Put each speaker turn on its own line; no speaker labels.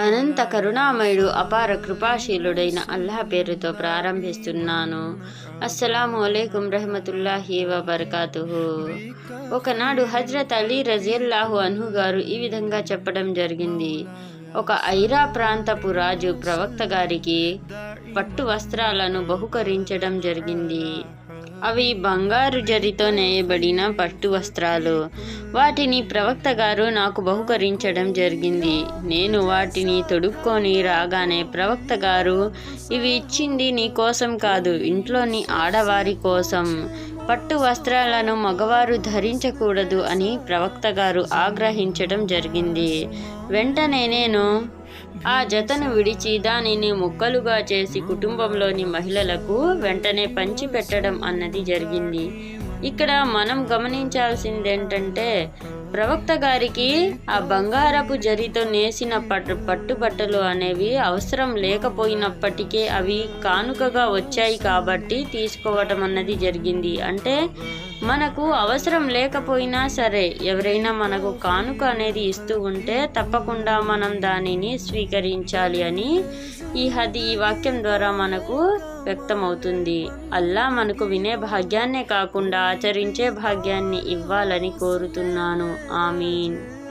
అనంత కరుణామయుడు అపార కృపాశీలుడైన అల్లాహ్ పేరుతో ప్రారంభిస్తున్నాను. అస్సలాము అలైకుం రహమతుల్లాహి వబర్కాతు ఒకనాడు హజ్రత్ అలీ రజియల్లాహు అన్హు గారు ఈ విధంగా చెప్పడం జరిగింది. ఒక ఐరా ప్రాంతపు రాజు ప్రవక్త గారికి పట్టు వస్త్రాలను బహుకరించడం జరిగింది. అవి బంగారు జరితో నేయబడిన పట్టు వస్త్రాలు. వాటిని ప్రవక్త గారు నాకు బహుకరించడం జరిగింది. నేను వాటిని తొడుక్కొని రాగానే ప్రవక్త గారు ఇవి ఇచ్చింది నీ కోసం కాదు ఇంట్లోని ఆడవారి కోసం. పట్టు వస్త్రాలను మగవారు ధరించకూడదు అని ప్రవక్త గారు ఆగ్రహించడం జరిగింది. వెంటనే నేను ఆ జతను విడిచి దానిని ముక్కలుగా చేసి కుటుంబంలోని మహిళలకు వెంటనే పంచిపెట్టడం అన్నది జరిగింది. ఇక్కడ మనం గమనించాల్సిందేంటంటే ప్రవక్త గారికి ఆ బంగారపు జరితో నేసిన పట్టు పట్టుబట్టలు అనేవి అవసరం లేకపోయినప్పటికీ అవి కానుకగా వచ్చాయి కాబట్టి తీసుకోవటం అన్నది జరిగింది. అంటే మనకు అవసరం లేకపోయినా సరే ఎవరైనా మనకు కానుక అనేది ఇస్తూ ఉంటే తప్పకుండా మనం దానిని స్వీకరించాలి అని ఈ హది ఈ వాక్యం ద్వారా మనకు వ్యక్తమవుతుంది. అల్లా మనకు వినే భాగ్యాన్నే కాకుండా ఆచరించే భాగ్యాన్ని ఇవ్వాలని కోరుతున్నాను. ఆమీన్.